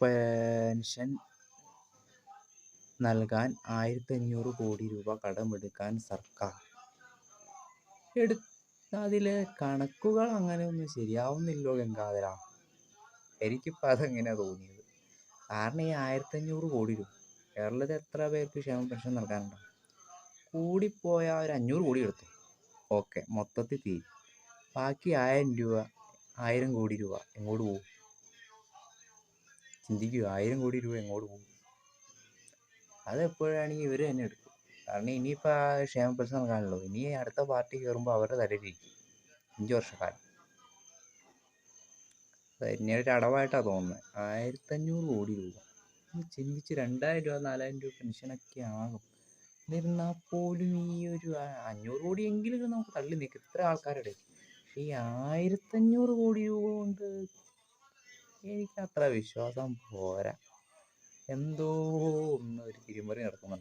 Pension നൽകാൻ ആയിരത്തി അഞ്ഞൂറ് കോടി രൂപ കടമെടുക്കാൻ സർക്കാർ. എടു അതിലെ കണക്കുകൾ അങ്ങനെ ഒന്നും ശരിയാവുന്നില്ലോ ഗംഗാധര. എനിക്കിപ്പോൾ അതെങ്ങനെയാണ് തോന്നിയത്? കാരണം ഈ ആയിരത്തി അഞ്ഞൂറ് കോടി രൂപ കേരളത്തിൽ എത്ര പേർക്ക് ക്ഷേമ പെൻഷൻ നൽകാനുണ്ടോ? കൂടിപ്പോയ ഒരു അഞ്ഞൂറ് കോടി എടുത്തു. ഓക്കെ മൊത്തത്തിൽ തീരും. ബാക്കി ആയിരം രൂപ ആയിരം കോടി രൂപ എങ്ങോട്ട് പോകും? ചിന്തിക്കുക ആയിരം കോടി രൂപ എങ്ങോട്ട് പോകും? അത് എപ്പോഴാണെങ്കിൽ ഇവർ തന്നെ എടുക്കും. കാരണം ഇനിയിപ്പോൾ ആ ക്ഷേമ പെൻഷൻ നൽകാനുള്ളൂ ഇനി അടുത്ത പാർട്ടി കയറുമ്പോൾ അവരുടെ തലയിലിരിക്കും. അഞ്ച് വർഷക്കാലം. ഒരു അടവായിട്ടാണ് തോന്നുന്നത് ആയിരത്തഞ്ഞൂറ് കോടി രൂപ. ചിന്തിച്ച് രണ്ടായിരം രൂപ നാലായിരം രൂപ പെൻഷനൊക്കെ ആകും. എന്നിരുന്നാൽ പോലും ഈ ഒരു അഞ്ഞൂറ് കോടിയെങ്കിലും നമുക്ക് തള്ളി നിൽക്കും. ഇത്ര ആൾക്കാരുടെ ഈ ആയിരത്തഞ്ഞൂറ് കോടി രൂപ കൊണ്ട് എനിക്ക് അത്ര വിശ്വാസം പോരാ. എന്തോ ഒന്ന് ഒരു തിരിമറി നടക്കുന്ന